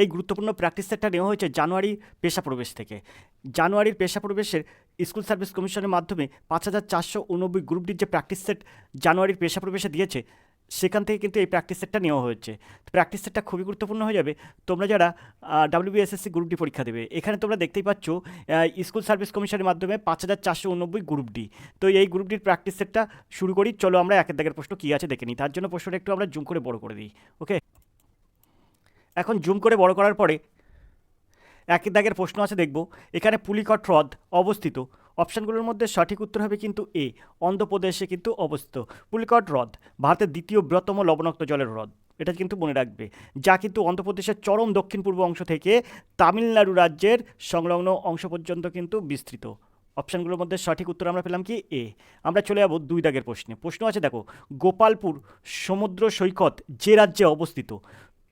এই গুরুত্বপূর্ণ প্র্যাকটিস সেটটা নেওয়া হয়েছে জানুয়ারি পেশা প্রবেশ থেকে। জানুয়ারির পেশা প্রবেশের স্কুল সার্ভিস কমিশনের মাধ্যমে পাঁচ হাজার চারশো উনব্বই গ্রুপ ডির যে প্র্যাকটিস সেট জানুয়ারির পেশা প্রবেশে দিয়েছে, সেখান থেকে কিন্তু এই প্র্যাকটিস সেটটা নেওয়া হয়েছে। প্র্যাকটিস সেটটা খুবই গুরুত্বপূর্ণ হয়ে যাবে। তোমরা যারা ডাব্লিউবিএসএসসি গ্রুপ ডি পরীক্ষা দেবে, এখানে তোমরা দেখতেই পাচ্ছ স্কুল সার্ভিস কমিশনের মাধ্যমে পাঁচ হাজার চারশো উনব্বই গ্রুপ ডি তো এই গ্রুপ ডির প্র্যাকটিস সেটটা শুরু করি, চলো আমরা একের দাগের প্রশ্ন কী আছে দেখে নিই। তার জন্য প্রশ্নটা একটু আমরা জুম করে বড় করে দিই ওকে এখন জুম করে বড় করার পরে একই দাগের প্রশ্ন আছে দেখব। এখানে পুলিকট হ্রদ অবস্থিত। অপশানগুলোর মধ্যে সঠিক উত্তর হবে কিন্তু এ, অন্ধ্রপ্রদেশে কিন্তু অবস্থিত। পুলিকট হ্রদ, ভারতের দ্বিতীয় বৃহত্তম লবণাক্ত জলের হ্রদ। এটা কিন্তু মনে রাখবে। যা কিন্তু অন্ধ্রপ্রদেশের চরম দক্ষিণ পূর্ব অংশ থেকে তামিলনাড়ু রাজ্যের সংলগ্ন অংশ পর্যন্ত কিন্তু বিস্তৃত। অপশানগুলোর মধ্যে সঠিক উত্তর আমরা পেলাম কি? এ। আমরা চলে যাব দুই দাগের প্রশ্নে। প্রশ্ন আছে দেখো, গোপালপুর সমুদ্র সৈকত যে রাজ্যে অবস্থিত?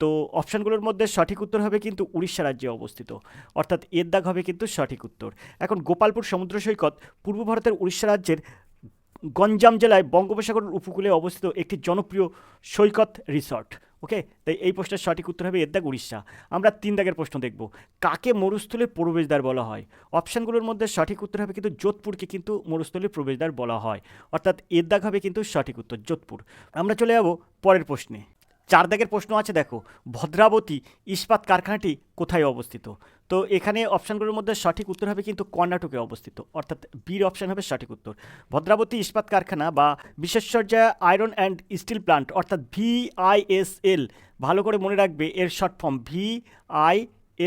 তো অপশানগুলোর মধ্যে সঠিক উত্তর হবে কিন্তু উড়িষ্যা রাজ্যে অবস্থিত। অর্থাৎ এর দাগ হবে কিন্তু সঠিক উত্তর। এখন গোপালপুর সমুদ্র সৈকত পূর্ব ভারতের উড়িষ্যা রাজ্যের গঞ্জাম জেলায় বঙ্গোপসাগরের উপকূলে অবস্থিত একটি জনপ্রিয় সৈকত রিসর্ট। ওকে? তাই এই প্রশ্নের সঠিক উত্তর হবে এর দাগ উড়িষ্যা। আমরা তিন দাগের প্রশ্ন দেখব। কাকে মরুস্থলের প্রবেশদ্বার বলা হয়? অপশানগুলোর মধ্যে সঠিক উত্তর হবে কিন্তু যোধপুরকে কিন্তু মরুস্থলের প্রবেশদ্বার বলা হয়। অর্থাৎ এর দাগ হবে কিন্তু সঠিক উত্তর যোধপুর। আমরা চলে যাব পরের প্রশ্নে। চার দাগের প্রশ্ন আছে, দেখো। ভদ্রাবতী ইস্পাত কারখানাটি কোথায় অবস্থিত? তো এখানে অপশানগুলোর মধ্যে সঠিক উত্তর হবে কিন্তু কর্ণাটকে অবস্থিত। অর্থাৎ বির অপশান হবে সঠিক উত্তর। ভদ্রাবতী ইস্পাত কারখানা বা বিশেষজ্ঞা আয়রন অ্যান্ড স্টিল প্লান্ট, অর্থাৎ ভিআইএসএল ভালো করে মনে রাখবে এর শর্ট ফর্ম ভিআইএসএল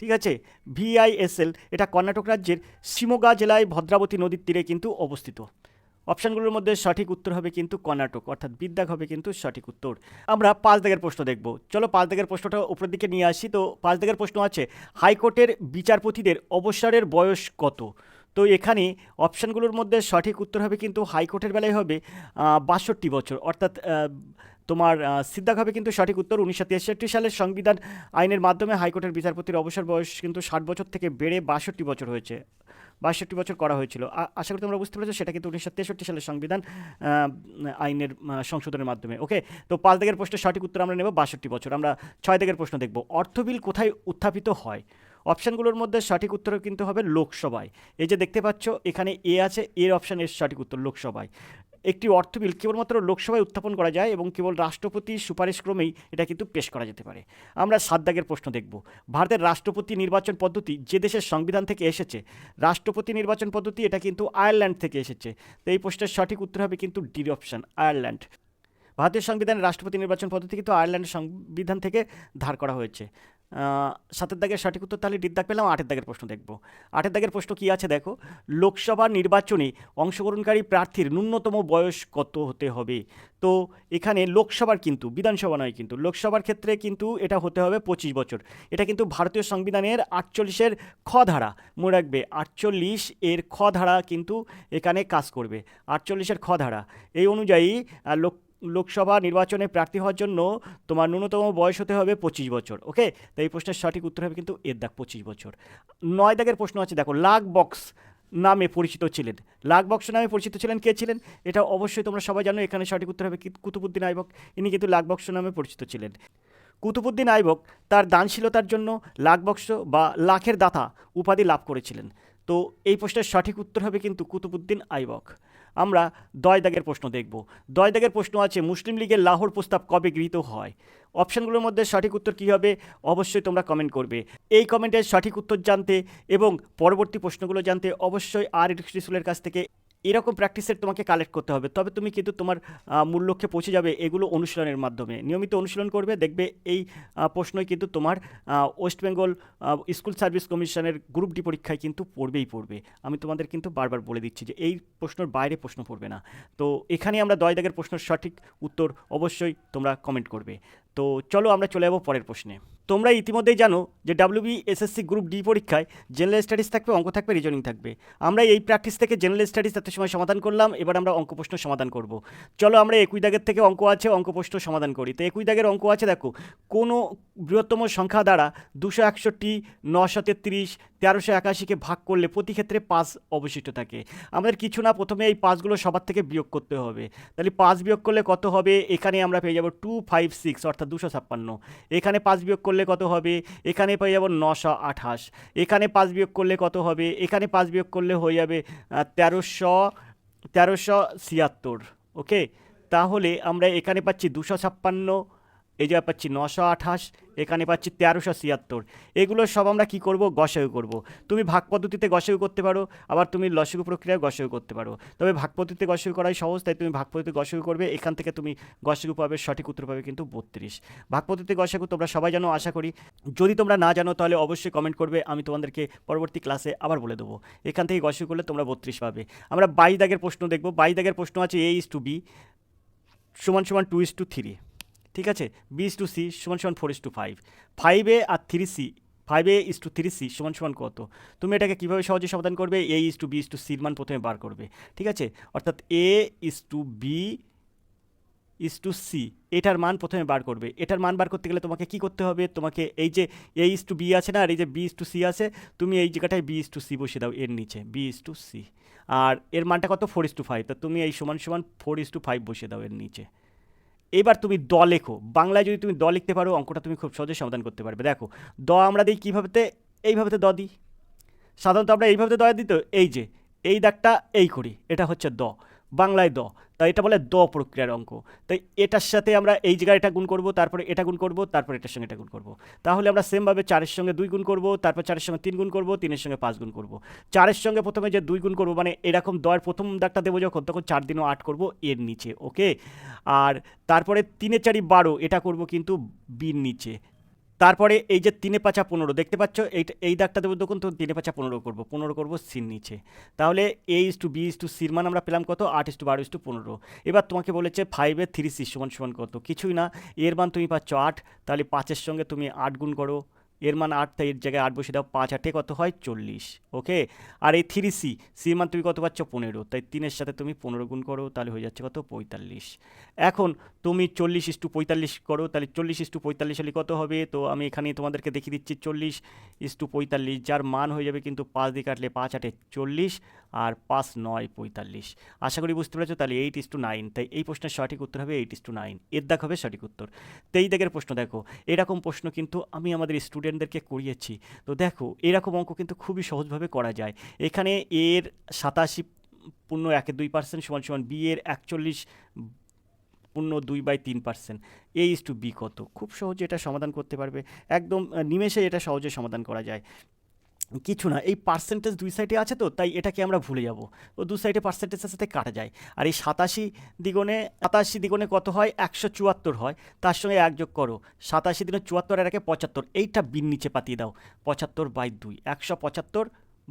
ঠিক আছে? ভিআইএসএল এটা কর্ণাটক রাজ্যের শিমোগা জেলায় ভদ্রাবতী নদীর তীরে কিন্তু অবস্থিত। অপশানগুলোর মধ্যে সঠিক উত্তর হবে কিন্তু কর্ণাটক, অর্থাৎ বিদ্যাগ হবে কিন্তু সঠিক উত্তর। আমরা পাঁচ দাগের প্রশ্ন দেখব। চলো পাঁচ দাগের প্রশ্নটা উপরের দিকে নিয়ে আসি। তো পাঁচ দাগের প্রশ্ন আছে, হাইকোর্টের বিচারপতিদের অবসরের বয়স কত? তো এখানে অপশানগুলোর মধ্যে সঠিক উত্তর হবে কিন্তু হাইকোর্টের বেলায় হবে বাষট্টি বছর। অর্থাৎ তোমার সিদ্ধাক হবে কিন্তু সঠিক উত্তর উনিশশো তেষট্টি সালের সংবিধান আইনের মাধ্যমে হাইকোর্টের বিচারপতির অবসর বয়স কিন্তু ষাট বছর থেকে বেড়ে বাষট্টি বছর হয়েছে। বাষট্টি বছর করা হয়েছিল। আশা করি তোমরা বুঝতে পেরেছ, সেটা কিন্তু উনিশশো তেষট্টি সালের সংবিধান আইনের সংশোধনের মাধ্যমে। ওকে? তো পাঁচ দেগের প্রশ্নের সঠিক উত্তর আমরা নেব বাষট্টি বছর। আমরা ছয় দেগের প্রশ্ন দেখব। অর্থ বিল কোথায় উত্থাপিত হয়? অপশানগুলোর মধ্যে সঠিক উত্তর কিন্তু হবে লোকসভায়। এই যে দেখতে পাচ্ছ, এখানে এ আছে, এর অপশান এর সঠিক উত্তর লোকসভায়। একটি অর্থ বিল কেবলমাত্র লোকসভায় উত্থাপন করা যায় এবং কেবল রাষ্ট্রপতির সুপারিশক্রমেই এটা কিন্তু পেশ করা যেতে পারে। আমরা সাত দাগের প্রশ্ন দেখব। ভারতের রাষ্ট্রপতি নির্বাচন পদ্ধতি যে দেশের সংবিধান থেকে এসেছে, রাষ্ট্রপতি নির্বাচন পদ্ধতি এটা কিন্তু আয়ারল্যান্ড থেকে এসেছে। তো এই প্রশ্নের সঠিক উত্তর হবে কিন্তু ডি অপশান, আয়ারল্যান্ড। ভারতীয় সংবিধানের রাষ্ট্রপতি নির্বাচন পদ্ধতি কিন্তু আয়ারল্যান্ডের সংবিধান থেকে ধার করা হয়েছে। সাতের দাগের সঠিক উত্তর তাহলে ডির দাগ পেলাম, আটের দাগের প্রশ্ন দেখব। আটের দাগের প্রশ্ন কী আছে দেখো? লোকসভা নির্বাচনে অংশগ্রহণকারী প্রার্থীর ন্যূনতম বয়স কত হতে হবে? তো এখানে লোকসভার কিন্তু, বিধানসভা নয় কিন্তু, লোকসভার ক্ষেত্রে কিন্তু এটা হতে হবে পঁচিশ বছর। এটা কিন্তু ভারতীয় সংবিধানের আটচল্লিশের খ ধারা। মনে রাখবে, আটচল্লিশ এর খ ধারা কিন্তু এখানে কাজ করবে। আটচল্লিশের খ ধারা। এই অনুযায়ী লোক লোকসভা নির্বাচনে প্রার্থী হওয়ার জন্য তোমার ন্যূনতম বয়স হতে হবে পঁচিশ বছর, ওকে? তো এই প্রশ্নের সঠিক উত্তর হবে কিন্তু এর দাগ পঁচিশ বছর। নয় দাগের প্রশ্ন আছে, দেখো লাখ বক্স নামে পরিচিত ছিলেন। লাখ বক্স নামে পরিচিত ছিলেন কে ছিলেন? এটা অবশ্যই তোমরা সবাই জানো, এখানে সঠিক উত্তর হবে কুতুবুদ্দিন আইবক। ইনি কিন্তু লাখ বক্স নামে পরিচিত ছিলেন। কুতুবুদ্দিন আইবক তার দানশীলতার জন্য লাখ বক্স বা লাখের দাতা উপাধি লাভ করেছিলেন। তো এই প্রশ্নের সঠিক উত্তর হবে কিন্তু কুতুবুদ্দিন আইবক। আমরা দয় দাগের প্রশ্ন দেখব। দয় দাগের প্রশ্ন আছে, মুসলিম লীগের লাহোর প্রস্তাব কবে গৃহীত হয়? অপশানগুলোর মধ্যে সঠিক উত্তর কী হবে? অবশ্যই তোমরা কমেন্ট করবে। এই কমেন্টের সঠিক উত্তর জানতে এবং পরবর্তী প্রশ্নগুলো জানতে অবশ্যই আর স্কুলের কাছ থেকে এরকম প্র্যাকটিসের তোমাকে কালেক্ট করতে হবে। তবে তুমি কিন্তু তোমার মূল লক্ষ্যে পৌঁছে যাবে এগুলো অনুশীলনের মাধ্যমে। নিয়মিত অনুশীলন করবে, দেখবে এই প্রশ্নই কিন্তু তোমার ওয়েস্ট বেঙ্গল স্কুল সার্ভিস কমিশনের গ্রুপ ডি পরীক্ষায় কিন্তু পড়বেই পড়বে। আমি তোমাদের কিন্তু বারবার বলে দিচ্ছি যে এই প্রশ্নের বাইরে প্রশ্ন পড়বে না। তো এখানে আমরা দয় দাগের প্রশ্নের সঠিক উত্তর অবশ্যই তোমরা কমেন্ট করবে। তো চলো আমরা চলে যাব পরের প্রশ্নে। তোমরা ইতিমধ্যেই জানো যে ডাব্লিউবি এসএসসি গ্রুপ ডি পরীক্ষায় জেনারেল স্টাডিজ থাকবে, অঙ্ক থাকবে রিজনিং থাকবে। আমরা এই প্র্যাকটিস থেকে জেনারেল স্টাডিজ এত সময় সমাধান করলাম, এবার আমরা অঙ্ক প্রশ্ন সমাধান করব। চলো আমরা একুই দাগের থেকে অঙ্ক আছে, অঙ্ক প্রশ্ন সমাধান করি। তো একুই দাগের অঙ্ক আছে, দেখো, কোনো বৃহত্তম সংখ্যা দ্বারা দুশো একষট্টি, নশো তেত্রিশ, তেরোশো একাশিকে ভাগ করলে প্রতি ক্ষেত্রে পাঁচ অবশিষ্ট থাকে। আমাদের কিছু না, প্রথমে এই পাঁচগুলো সবার থেকে বিয়োগ করতে হবে। তাহলে পাঁচ বিয়োগ করলে কত হবে? এখানে আমরা পেয়ে যাব টু ফাইভ সিক্স অর্থাৎ দুশো ছাপ্পান্ন। এখানে পাঁচ বিয়োগ করলে কত হবে? এখানে পেয়ে যাব নশো আঠাশ। এখানে পাঁচ বিয়োগ করলে কত হবে? এখানে পাঁচ বিয়োগ করলে হয়ে যাবে তেরোশো তেরোশো ছিয়াত্তর। ওকে তাহলে আমরা এখানে পাচ্ছি দুশো ছাপ্পান্ন এই জায়গায় পাচ্ছি নশো আঠাশ, এখানে পাচ্ছি তেরোশো ছিয়াত্তর। এগুলো সব আমরা কি করব? গসাগু করব। তুমি ভাগ পদ্ধতিতে গসাগু করতে পারো, আবার তুমি লসাগু প্রক্রিয়ায় গসাগু করতে পারো। তবে ভাগ পদ্ধতিতে গসাগু করাই সহজ, তাই তুমি ভাগ পদ্ধতিতে গসাগু করবে। এখান থেকে তুমি গসাগু পাবে, সঠিক উত্তর পাবে কিন্তু বত্রিশ। ভাগ পদ্ধতিতে গসাগু তোমরা সবাই জানো, আশা করি। যদি তোমরা না জানো, তাহলে অবশ্যই কমেন্ট করবে, আমি তোমাদেরকে পরবর্তী ক্লাসে আবার বলে দেবো। এখান থেকে গসাগু করলে তোমরা বত্রিশ পাবে। আমরা বাইশ দাগের প্রশ্ন দেখব। বাইশ দাগের প্রশ্ন আছে এ ইস টু বি সমান সমান টু ইস টু থ্রি ঠিক আছে বি ইস টু সি সমান সমান ফোর ইস টু ফাইভ ফাইভে আর থ্রি সি ফাইভে ইস টু থ্রি সি সমান সমান কত তুমি এটাকে কীভাবে সহজে সমাধান করবে A is to B is to সির মান প্রথমে বার করবে ঠিক আছে অর্থাৎ A is to B is to C এটার মান প্রথমে বার করবে এটার মান বার করতে গেলে তোমাকে কি করতে হবে তোমাকে এই যে এ ইস টু বি আছে না আর এই যে বি ইস টু সি আছে তুমি এই জায়গাটায় বি ইস টু সি বসিয়ে দাও এর নিচে বি ইস টু সি আর এর মানটা কত ফোর ইস টু ফাইভ তা তুমি এই সমান সমান ফোর ইস টু ফাইভ বসিয়ে দাও এর নিচে এবার তুমি দ লেখো। বাংলায় যদি তুমি দ লিখতে পারো, অঙ্কটা তুমি খুব সহজে সমাধান করতে পারবে। দেখো, দ আমরা দিই কীভাবেতে? এইভাবেতে দ দিই। সাধারণত আমরা এইভাবে দয়া দিত এই যে এই দাগটা এই করি, এটা হচ্ছে দ, বাংলায় দ, তাই এটা বলে দ প্রক্রিয়ার অঙ্ক। তাই এটার সাথে আমরা এই জায়গায় এটা গুণ করব, তারপরে এটা গুণ করব, তারপর এটার সঙ্গে এটা গুণ করব। তাহলে আমরা সেমভাবে চারের সঙ্গে দুই গুণ করব, তারপর চারের সঙ্গে তিন গুণ করব, তিনের সঙ্গে পাঁচ গুণ করব। চারের সঙ্গে প্রথমে যে দুই গুণ করব মানে এরকম দয়ের প্রথম দাগটা দেবো যখন, তখন চার দিনও আট করব এর নিচে ওকে আর তারপরে তিনে চারি বারো, এটা করব কিন্তু বির নিচে। তারপরে এই যে তিনে পাঁচা পনেরো, দেখতে পাচ্ছ এই এই দাগটা দেবো তখন তো, তিনে পাঁচা পনেরো করব পনেরো করব সির নিচে। তাহলে A is to B is to সির মান আমরা পেলাম কত? আট ইস টু বারো ইস টু পনেরো। এবার তোমাকে বলেছে ফাইভের থ্রি সি সমান সমান কত? কিছুই না, এর মান তুমি পাচ্ছ আট, তাহলে পাঁচের সঙ্গে তুমি আট গুণ করো। এর মান আট তাই এর জায়গায় আট বসে দাও, পাঁচ আটে কত হয়? চল্লিশ, ওকে? আর এই থ্রি সি সির মান তুমি কত পাচ্ছ? পনেরো, তাই তিনের সাথে তুমি পনেরো গুণ করো, তাহলে হয়ে যাচ্ছে কত? পঁয়তাল্লিশ। এখন তুমি চল্লিশ ইস টু পঁয়তাল্লিশ করো, তাহলে চল্লিশ ইস টু পঁয়তাল্লিশ হলে কত হবে? তো আমি এখানে তোমাদেরকে দেখিয়ে দিচ্ছি, চল্লিশ ইস টু পঁয়তাল্লিশ, যার মান হয়ে যাবে কিন্তু পাঁচ দিয়ে কাটলে পাঁচ আটে চল্লিশ আর পাঁচ নয় পঁয়তাল্লিশ। আশা করি বুঝতে পেরেছ, তাহলে এইট ইস টু নাইন তাই এই প্রশ্নের সঠিক উত্তর হবে এইট ইস টু নাইন এর দেখ হবে সঠিক উত্তর। তেই দিকের প্রশ্ন দেখো, এরকম প্রশ্ন কিন্তু আমি আমাদের স্টুডেন্টদেরকে করিয়েছি। তো দেখো, এরকম অঙ্ক কিন্তু খুবই সহজভাবে করা যায়। এখানে এর সাতাশি পূর্ণ একে দুই পার্সেন্ট সমান সমান বি এর একচল্লিশ পূর্ণ দুই বাই তিন percent A is to B কত? খুব সহজে এটা সমাধান করতে পারবে। একদম নিমেষে এটা সহজে সমাধান করা যায়। কিছু না, এই পার্সেন্টেজ দুই সাইডে আছে তো, তাই এটাকে আমরা ভুলে যাব। ও দু সাইডে পার্সেন্টেজের সাথে কাটা যায়। আর এই সাতাশি দ্বিগুণে সাতাশি দ্বিগুণে কত হয়? একশো চুয়াত্তর হয়। তার সঙ্গে এক যোগ করো। সাতাশি দিনে চুয়াত্তর এর একে পঁচাত্তর। এইটা বিন নিচে পাতিয়ে দাও। পঁচাত্তর বাই দুই। একশো পঁচাত্তর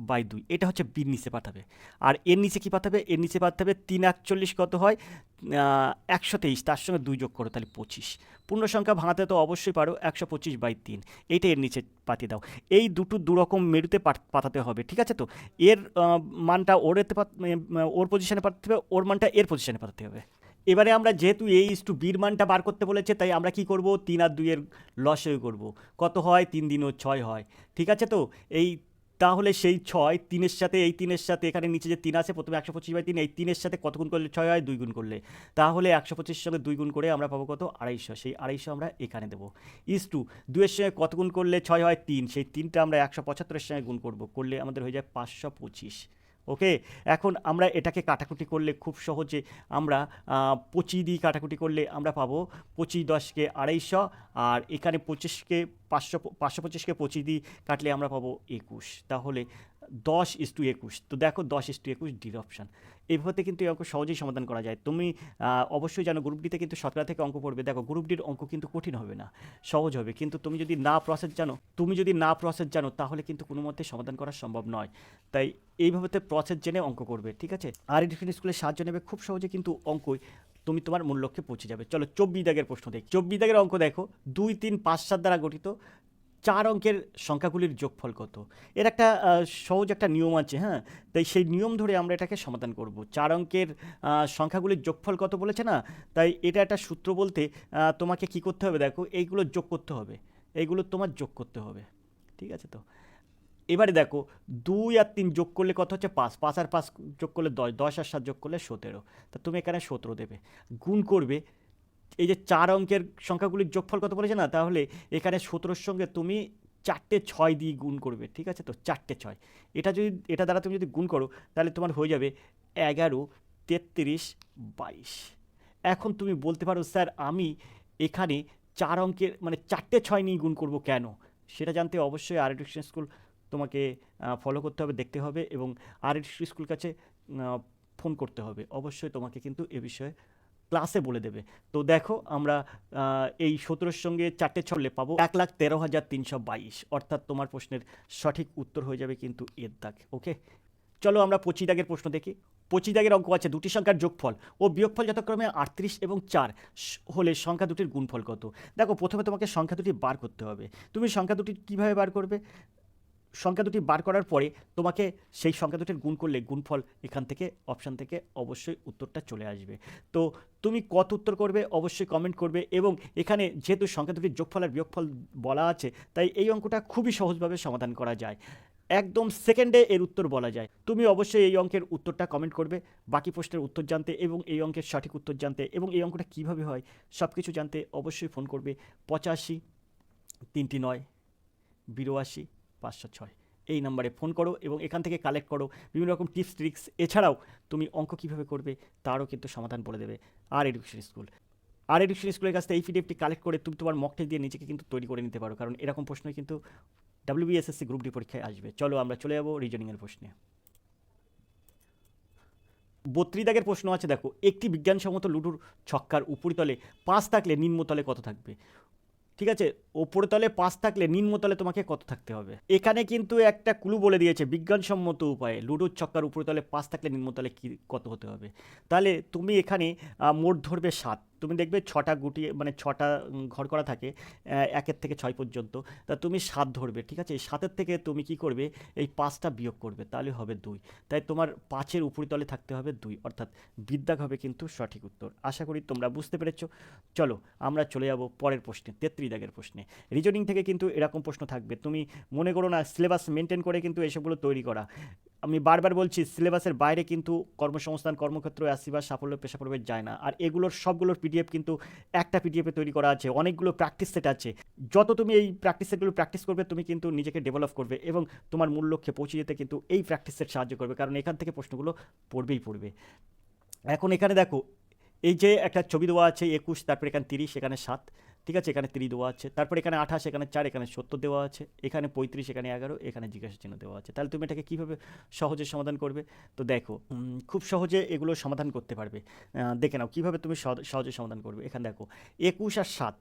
বাই দুই। এটা হচ্ছে বির নিচে পাঠাবে। আর এর নিচে কি পাঠাবে? এর নিচে পাঠাবে তিন একচল্লিশ কত হয়? একশো তেইশ। তার সঙ্গে দুই যোগ করো তাহলে পঁচিশ। পূর্ণ সংখ্যা ভাঙাতে তো অবশ্যই পারো, একশো পঁচিশ বাই তিন। এইটা এর নিচে পাঠিয়ে দাও। এই দুটো দুরকম মেরুতে পাঠাতে হবে, ঠিক আছে তো? এর মানটা ওর এতে ওর পজিশনে পাঠাতে হবে, ওর মানটা এর পজিশনে পাঠাতে হবে। এবারে আমরা যেহেতু এ ইস টু বির মানটা বার করতে বলেছে, তাই আমরা কি করব? তিন আর দুইয়ের লসে করব। কত হয়? তিন দিন ও ছয় হয়। ঠিক আছে তো? এই তাহলে সেই ছয় তিনের সাথে, এই তিনের সাথে, এখানে নিচে যে তিন আছে, প্রথমে একশো পঁচিশ বাই তিন, এই তিনের সাথে কত গুণ করলে ছয় হয়? দুই গুণ করলে। তাহলে একশো পঁচিশের সঙ্গে দুই গুণ করে আমরা পাবো কত? আড়াইশো। সেই আড়াইশো আমরা এখানে দেবো। ইস টু দুয়ের সঙ্গে কত গুণ করলে ছয় হয়? তিন। সেই তিনটা আমরা একশো পঁচাত্তরের সঙ্গে গুণ করব। করলে আমাদের হয়ে যায় পাঁচশো পঁচিশ। ওকে? এখন আমরা এটাকে কাটাকুটি করলে খুব সহজে আমরা পঁচি পঁচিশ দিয়ে কাটাকুটি করলে আমরা পাবো পঁচিশ দশকে আড়াইশো আর এখানে পঁচিশকে পাঁচশো পাঁচশো পঁচিশকে পঁচিশ দিয়ে কাটলে আমরা পাবো একুশ। তাহলে দশ ইস টু একুশ। তো দেখো দশ ইস টু একুশ ডির অপশান এইভাবে কিন্তু এই অঙ্ক সহজেই সমাধান করা যায়। তুমি অবশ্যই জানো গ্রুপ ডিতে কিন্তু শতকরা থেকে অঙ্ক পড়বে। দেখো গ্রুপ ডির অঙ্ক কিন্তু কঠিন হবে না, সহজ হবে। কিন্তু তুমি যদি না প্রসেস জানো, তুমি যদি না প্রসেস জানো, তাহলে কিন্তু কোনো মধ্যে সমাধান করা সম্ভব নয়। তাই এইভাবে প্রসেস জেনে অঙ্ক করবে, ঠিক আছে? আর ডিফিন স্কুলের সাহায্য নেবে খুব সহজে কিন্তু অঙ্কই তুমি তোমার মূল লক্ষ্যে পৌঁছে যাবে। চলো চব্বিশ দাগের প্রশ্ন দেখ। চব্বিশ দাগের অঙ্ক দেখো। দুই, তিন, পাঁচ, সাত দ্বারা গঠিত। চার অঙ্কের সংখ্যাগুলির যোগফল কত? এর একটা সহজ একটা নিয়ম আছে হ্যাঁ? তাই সেই নিয়ম ধরে আমরা এটাকে সমাধান করব। চার অঙ্কের সংখ্যাগুলির যোগফল কত বলেছে না? তাই এটা একটা সূত্র বলতে তোমাকে কি করতে হবে দেখো? এইগুলো যোগ করতে হবে। এইগুলো তোমার যোগ করতে হবে। ঠিক আছে তো? এবারে দেখো, দুই আর তিন যোগ করলে কত হচ্ছে? পাঁচ। পাঁচ আর পাঁচ যোগ করলে দশ। দশ আর সাত যোগ করলে সতেরো। তা তুমি এখানে সতেরো দেবে। গুণ করবে এই যে চার অঙ্কের সংখ্যাগুলির যোগফল কত বলেছে না, তাহলে এখানে সতেরোর সঙ্গে তুমি চারটে ছয় দিয়ে গুণ করবে, ঠিক আছে তো? চারটে ছয়। এটা যদি, এটা দ্বারা তুমি যদি গুণ করো, তাহলে তোমার হয়ে যাবে এগারো, তেত্রিশ, বাইশ। এখন তুমি বলতে পারো, স্যার, আমি এখানে চার অঙ্কের মানে চারটে ছয় নিয়ে গুণ করব কেন? সেটা জানতে অবশ্যই আর এডুকেশন স্কুল তোমাকে ফলো করতে হবে, দেখতে হবে এবং আর এডুকেশন স্কুল কাছে ফোন করতে হবে। অবশ্যই তোমাকে কিন্তু এ বিষয়ে ক্লাসে বলে দেবে। তো দেখো আমরা এই সতেরোর সঙ্গে চারটে ছড়লে পাবো এক লাখ তেরো হাজার তিনশো বাইশ। অর্থাৎ তোমার প্রশ্নের সঠিক উত্তর হয়ে যাবে কিন্তু এর দাগ, ওকে? চলো আমরা পঁচিশ দাগের প্রশ্ন দেখি। পঁচিশ দাগের অঙ্ক আছে, দুটি সংখ্যার যোগফল ও বিয়োগফল যথাক্রমে আটত্রিশ এবং চার হলে সংখ্যা দুটির গুণফল কত? দেখো, প্রথমে তোমাকে সংখ্যা দুটি বার করতে হবে। তুমি সংখ্যা দুটি কীভাবে বার করবে? সংখ্যা দুটি বার করার পরে তোমাকে সেই সংখ্যা দুটির গুণ করলে গুণফল এখান থেকে অপশান থেকে অবশ্যই উত্তরটা চলে আসবে। তো তুমি কত উত্তর করবে অবশ্যই কমেন্ট করবে এবং এখানে যেহেতু সংখ্যা দুটির যোগফল আর বিয়োগফল বলা আছে, তাই এই অঙ্কটা খুবই সহজভাবে সমাধান করা যায়। একদম সেকেন্ডে এর উত্তর বলা যায়। তুমি অবশ্যই এই অঙ্কের উত্তরটা কমেন্ট করবে, বাকি প্রশ্নের উত্তর জানতে এবং এই অঙ্কের সঠিক উত্তর জানতে এবং এই অঙ্কটা কীভাবে হয় সব কিছু জানতে অবশ্যই ফোন করবে। পঁচাশি, তিনটি নয়, বিরাশি পাঁচশো ছয়। এই নাম্বারে ফোন করো এবং এখান থেকে কালেক্ট করো। বিভিন্ন রকম টিপস, ট্রিক্স, এছাড়াও তুমি অঙ্ক কীভাবে করবে তারও কিন্তু সমাধান বলে দেবে R education school. R education স্কুলের কাছ থেকে এই পিডিএফটি কালেক্ট করে তুমি তোমার মকটেক দিয়ে নিজেকে কিন্তু তৈরি করে নিতে পারো। কারণ এরকম প্রশ্নই কিন্তু ডাব্লিউবিএসএসসি গ্রুপ ডি পরীক্ষায় আসবে। চলো আমরা চলে যাব রিজনিংয়ের প্রশ্নে। বত্রিশ দাগের প্রশ্ন আছে দেখো। একটি বিজ্ঞানসম্মত লুডুর ছক্কার উপরিতলে পাঁচ থাকলে নিম্নতলে কত থাকবে? ঠিক আছে? ওপরে তলে পাঁচ থাকলে নিম্নতলে তোমাকে কত থাকতে হবে? এখানে কিন্তু একটা ক্লু বলে দিয়েছে বিজ্ঞানসম্মত উপায়ে। লুডোর ছক্কার উপরিতলে পাঁচ থাকলে নিম্নতলে কী কত হতে হবে? তাহলে তুমি এখানে মোট ধরবে সাত। তুমি দেখবে ছটা গুটি মানে ছটা ঘর করা থাকে একের থেকে ছয় পর্যন্ত। তা তুমি সাত ধরবে, ঠিক আছে? এই সাতের থেকে তুমি কি করবে? এই পাঁচটা বিয়োগ করবে, তাহলে হবে দুই। তাই তোমার পাঁচের উপরিতলে থাকতে হবে দুই, অর্থাৎ বিদ্যাগ হবে কিন্তু সঠিক উত্তর। আশা করি তোমরা বুঝতে পেরেছ। চলো, আমরা চলে যাব পরের প্রশ্নে, তেত্রিশ দাগের প্রশ্নে। রিজনিং থেকে কিন্তু এরকম প্রশ্ন থাকবে। তুমি মনে করো না সিলেবাস মেনটেন করে কিন্তু এসবগুলো তৈরি করা। আমি বারবার বলছি, সিলেবাসের বাইরে কিন্তু কর্মসংস্থান, কর্মক্ষেত্র আসি বা সাফল্য পেশা প্রবেশ যায় না। আর এগুলোর, সবগুলোর পিডিএফ কিন্তু একটা পিডিএফে তৈরি করা আছে, অনেকগুলো প্র্যাকটিস সেট আছে। যত তুমি এই প্র্যাকটিস সেটগুলো প্র্যাকটিস করবে, তুমি কিন্তু নিজেকে ডেভেলপ করবে এবং তোমার মূল লক্ষ্যে পৌঁছে যেতে কিন্তু এই প্র্যাকটিস সেট সাহায্য করবে, কারণ এখান থেকে প্রশ্নগুলো পড়বেই পড়বে। এখন এখানে দেখো, এই যে একটা ছবি দেওয়া আছে, একুশ, তারপর এখানে তিরিশ, এখানে সাত। ঠিক আছে, এখানে তিরিশ দেওয়া আছে। তারপর এখানে আঠাশ, এখানে চার, এখানে সত্তর দেওয়া আছে। এখানে পঁয়ত্রিশ, এখানে এগারো, এখানে জিজ্ঞাসা চিহ্ন দেওয়া আছে। তাহলে তুমি এটাকে কীভাবে সহজে সমাধান করবে? তো দেখো খুব সহজে এগুলো সমাধান করতে পারবে। দেখে নাও, কীভাবে তুমি সহজে সমাধান করবে? এখানে দেখো, একুশ আর সাত।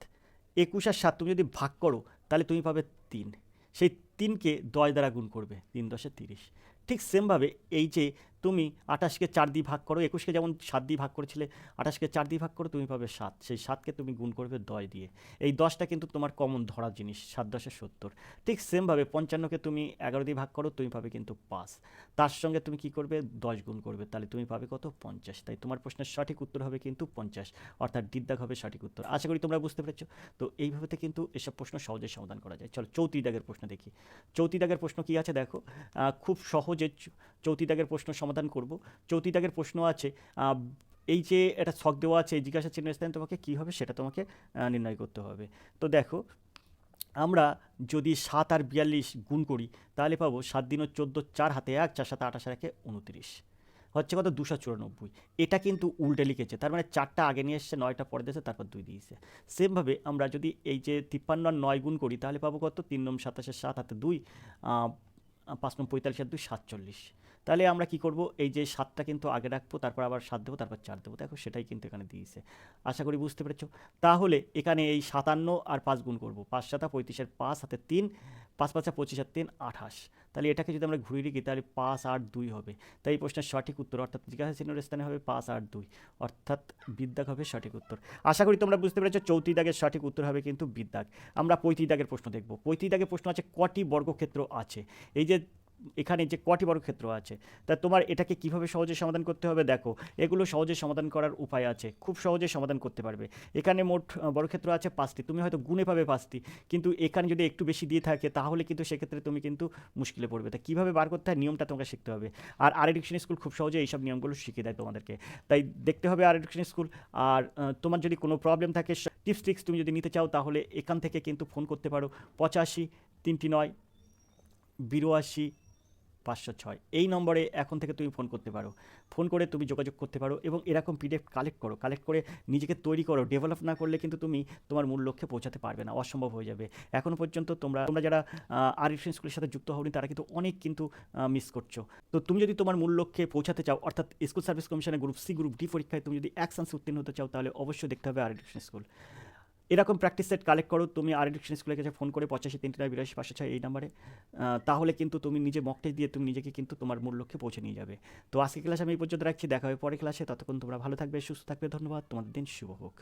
একুশ আর সাত তুমি যদি ভাগ করো, তাহলে তুমি পাবে তিন। সেই তিনকে দশ দ্বারা গুণ করবে, তিন দশে তিরিশ। ঠিক সেমভাবে এই যে তুমি আঠাশকে চার দিয়ে ভাগ করো, একুশকে যেমন সাত দিয়ে ভাগ করেছিলে, আঠাশকে চার দিয়ে ভাগ করো, তুমি পাবে সাত। সেই সাতকে তুমি গুণ করবে দশ দিয়ে। এই দশটা কিন্তু তোমার কমন ধরার জিনিস, সাত দশে সত্তর। ঠিক সেমভাবে পঞ্চান্নকে তুমি এগারো দিয়ে ভাগ করো, তুমি পাবে কিন্তু পাঁচ। তার সঙ্গে তুমি কি করবে? দশ গুণ করবে। তাহলে তুমি পাবে কত? পঞ্চাশ। তাই তোমার প্রশ্নের সঠিক উত্তর হবে কিন্তু পঞ্চাশ। অর্থাৎ ডিদ্দাগ হবে সঠিক উত্তর। আশা করি তোমরা বুঝতে পেরেছ। তো এইভাবে কিন্তু এসব প্রশ্ন সহজে সমাধান করা যায়। চলো চৌতি দাগের প্রশ্ন দেখি। চৌতি দাগের প্রশ্ন কি আছে? দেখো। খুব সহজে চৌতি দাগের প্রশ্ন সমাধান করব। চৌত্রিশ দাগের প্রশ্ন আছে এই যে একটা ছক দেওয়া আছে, জিজ্ঞাসা চিহ্ন স্থানে তোমাকে কী হবে সেটা তোমাকে নির্ণয় করতে হবে। তো দেখো, আমরা যদি সাত আর বিয়াল্লিশ গুণ করি, তাহলে পাবো সাত দিন ও চোদ্দ, চার হাতে এক, চার সাথে আঠাশ একে উনত্রিশ। হচ্ছে কত? দুশো চুরানব্বই। এটা কিন্তু উল্টে লিখেছে, তার মানে চারটা আগে নিয়ে এসছে, নয়টা পরে দিয়েছে, তারপর দুই দিয়েছে। সেমভাবে আমরা যদি এই যে তিপ্পান্ন আর নয় গুণ করি, তাহলে পাবো কত? তিন নম সাতাশে সাত হাতে দুই পাঁচ নম পঁয়তাল্লিশ আর দুই, সাতচল্লিশ। তাহলে আমরা কি করব? এই যে সাতটা কিন্তু আগে রাখব, তারপর আবার সাত দেবো, তারপর চার দেবো। দেখো সেটাই কিন্তু এখানে দিয়েছে। আশা করি বুঝতে পেরেছ? তাহলে এখানে এই সাতান্ন আর পাঁচ গুণ করব। পাঁচ সাতা পঁয়ত্রিশের পাঁচ হাতে তিন, পাঁচ পাঁচা পঁচিশ আর তিন, আঠাশ। তাহলে এটাকে যদি আমরা ঘুরিয়ে লিখি তাহলে পাঁচ আট দুই হবে। তাই এই প্রশ্নের সঠিক উত্তর, অর্থাৎ জিজ্ঞাসা চিহ্নের স্থানে হবে পাঁচ আট দুই, অর্থাৎ বিদ্যাগ হবে সঠিক উত্তর। আশা করি তোমরা বুঝতে পেরেছ, চৌত্রিশ দাগের সঠিক উত্তর হবে কিন্তু বিদ্যাগ আমরা পঁয়ত্রিশ দাগের প্রশ্ন দেখব। পঁয়ত্রিশ দাগের প্রশ্ন আছে, কটি বর্গক্ষেত্র আছে? এই যে এখানে যে কটি বড় ক্ষেত্র আছে তা তোমার এটাকে কীভাবে সহজে সমাধান করতে হবে দেখো এগুলো সহজে সমাধান করার উপায় আছে খুব সহজে সমাধান করতে পারবে। এখানে মোট আহ, ক্ষেত্র আছে পাঁচটি তুমি হয়তো গুণে পাবে পাঁচটি কিন্তু এখানে যদি একটু বেশি দিয়ে থাকে তাহলে কিন্তু সেক্ষেত্রে তুমি কিন্তু মুশকিলে পড়বে। তা কীভাবে বার করতে হয় নিয়মটা তোমাকে শিখতে হবে। আর আর এডুকেশন স্কুল খুব সহজে এইসব নিয়মগুলো শিখিয়ে দেয় তোমাদেরকে। তাই দেখতে হবে আর এডুকেশন স্কুল আর তোমার যদি কোনো প্রবলেম থাকে টিপস ট্রিক্স তুমি যদি নিতে চাও তাহলে এখান থেকে কিন্তু ফোন করতে পারো। পঁচাশি তিনটি নয় বিরাশি পাঁচশো ছয়। এই নম্বরে এখন থেকে তুমি ফোন করতে পারো। ফোন করে তুমি যোগাযোগ করতে পারো এবং এরকম পিডিএফ কালেক্ট করো। কালেক্ট করে নিজেকে তৈরি করো। ডেভেলপ না করলে কিন্তু তুমি তোমার মূল লক্ষ্যে পৌঁছাতে পারবে না। অসম্ভব হয়ে যাবে। এখনও পর্যন্ত তোমরা তোমরা যারা আর স্কুলের সাথে যুক্ত হওনি, তারা কিন্তু অনেক কিন্তু মিস করছ। তো তুমি যদি তোমার মূল লক্ষ্যে পৌঁছাতে চাও, অর্থাৎ স্কুল সার্ভিস কমিশনের গ্রুপ সি গ্রুপ ডি পরীক্ষায় তুমি যদি এক চান্সে উত্তীর্ণ হতে চাও, তাহলে অবশ্যই দেখতে হবে আর স্কুল এরকম প্র্যাকটিস সেট কালেক্ট করো, তুমি আর এডিকশন স্কুলের কাছে ফোন করে পঁচাশি, তিনটি নয় বিরাশি, পাঁচশো, ছয় এই নাম্বারে তাহলে কিন্তু তুমি নিজে মক টেস্ট দিয়ে তুমি নিজেকে কিন্তু তোমার মূল লক্ষ্যে পৌঁছে নিয়ে যাবে। তো আজকে ক্লাস আমি এই পর্যন্ত রাখছি, দেখা হবে পরে ক্লাসে ততক্ষণ তোমরা ভালো থাকবে, সুস্থ থাকবে, ধন্যবাদ, তোমাদের দিন শুভ হোক।